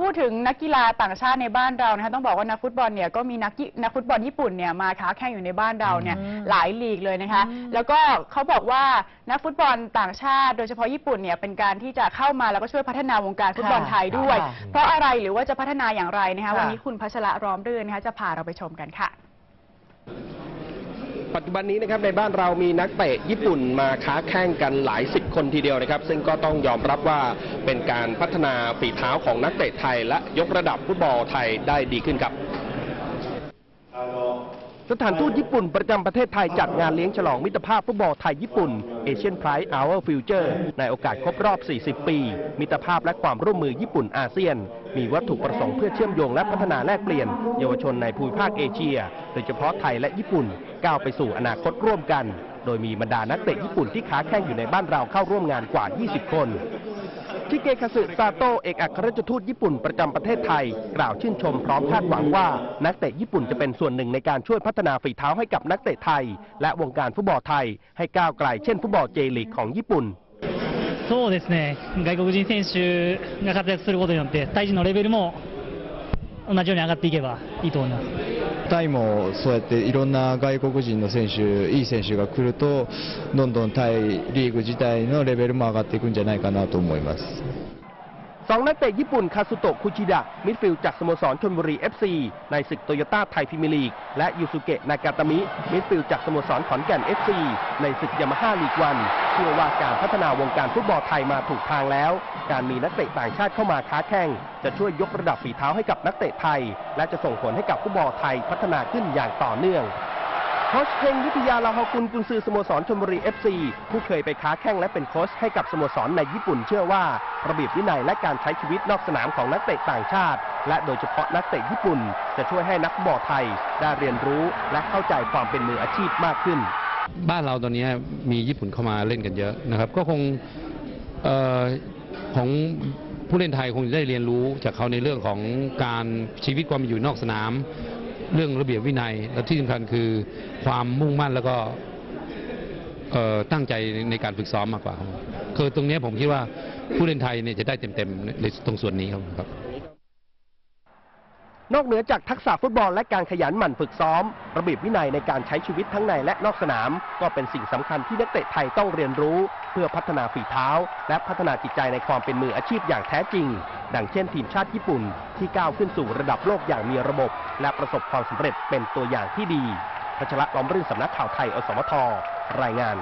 พูดถึงนักกีฬาต่างชาติในบ้านเรานะคะต้องบอกว่านักฟุตบอลเนี่ยก็มีนักกีนักฟุตบอลญี่ปุ่นเนี่ยมาค้าแข่งอยู่ในบ้านเราเนี่ยอืมหลายลีกเลยนะคะ แล้วก็เขาบอกว่านักฟุตบอลต่างชาติ โดยเฉพาะญี่ปุ่นเนี่ยเป็นการที่จะเข้ามาแล้วก็ช่วยพัฒนาวงการฟุตบอลไทยด้วยค่ะเพราะอะไรหรือว่าจะพัฒนาอย่างไรนะคะค่ะวันนี้คุณพัชระร้อมรื่นนะคะจะพาเราไปชมกันค่ะ ปัจจุบันนี้นะครับในบ้านเรามีนักเตะญี่ปุ่นมาค้าแข่งกันหลายสิบคนทีเดียวนะครับ ซึ่งก็ต้องยอมรับว่าเป็นการพัฒนาฝีเท้าของนักเตะไทย และยกระดับฟุตบอลไทยได้ดีขึ้นครับ สถานทูตญี่ปุ่นประจำประเทศไทยจัดงานเลี้ยงฉลองมิตรภาพฟุตบอลไทยญี่ปุ่น Asian Pride Our Future ในโอกาสครบรอบ 40 ปี มิตรภาพและความร่วมมือญี่ปุ่นอาเซียน มีวัตถุประสงค์เพื่อเชื่อมโยงและพัฒนาแลกเปลี่ยน เยาวชนในภูมิภาคเอเชีย โดยเฉพาะไทยและญี่ปุ่น ก้าวไปสู่อนาคตร่วมกัน โดยมีบรรดานักเตะญี่ปุ่นที่ค้าแข่งอยู่ในบ้านเราเข้าร่วมงานกว่า 20 คน ชิเกคาสึซาโตะเอกอัครราชทูตญี่ปุ่นประจำประเทศไทย กล่าวชื่นชมพร้อมคาดหวังว่า นักเตะญี่ปุ่นจะเป็นส่วนหนึ่งในการช่วยพัฒนาฝีเท้าให้กับนักเตะไทย และวงการฟุตบอลไทย ให้ก้าวไกลเช่นฟุตบอลเจลีกของญี่ปุ่น そうですね、外国人選手が活躍することによって、タイ人のレベルも同じように上がっていけばいいと思います。 タイもそうやっていろんな外国人の選手、いい選手が来ると、どんどんタイリーグ自体のレベルも上がっていくんじゃないかなと思います。 สองนักเตะญี่ปุ่น คาสุโตะ คุชิดะ มิดฟิลด์จากสโมสรชนบุรี FC ในศึกโตโยต้าไทยพรีเมียร์ลีก และยูสุเกะ นากาตามิ มิดฟิลด์จากสโมสรขอนแก่น FC ในศึกยามาฮ่าลีกวัน เชื่อว่าการพัฒนาวงการฟุตบอลไทยมาถูกทางแล้ว การมีนักเตะต่างชาติเข้ามาค้าแข่ง จะช่วยยกระดับฝีเท้าให้กับนักเตะไทย และจะส่งผลให้กับฟุตบอลไทยพัฒนาขึ้นอย่างต่อเนื่อง โค้ชเฮงวิทยาลาฮกุลกุนซือสโมสรชลบุรี FC ผู้เคยไปค้าแข่งและเป็นโค้ชให้กับสโมสรในญี่ปุ่นเชื่อว่า ระเบียบวินัยและการใช้ชีวิตนอกสนามของนักเตะต่างชาติ และโดยเฉพาะนักเตะญี่ปุ่น จะช่วยให้นักบอลไทย ได้เรียนรู้และเข้าใจความเป็นมืออาชีพมากขึ้น บ้านเราตอนนี้มีญี่ปุ่นเข้ามาเล่นกันเยอะนะครับก็คงออของผู้เล่นไทยคงจะได้เรียนรู้จากเขาในเรื่องของการชีวิตความอยู่นอกสนาม เรื่องระเบียบวินัย และที่สำคัญคือความมุ่งมั่นแล้วก็ตั้งใจในการฝึกซ้อมมากกว่า คือตรงนี้ผมคิดว่าผู้เล่นไทยเนี่ยจะได้เต็มๆในตรงส่วนนี้ครับ นอกเหนือจากทักษะฟุตบอลและการขยันหมั่นฝึกซ้อม ระเบียบวินัยในการใช้ชีวิตทั้งในและนอกสนาม ก็เป็นสิ่งสำคัญที่นักเตะไทยต้องเรียนรู้ เพื่อพัฒนาฝีเท้า และพัฒนาจิตใจในความเป็นมืออาชีพอย่างแท้จริง ดังเช่นทีมชาติญี่ปุ่น ที่ก้าวขึ้นสู่ระดับโลกอย่างมีระบบ และประสบความสำเร็จเป็นตัวอย่างที่ดีพัชระล้อมรื่นสำนักข่าวไทยอสมทรายงาน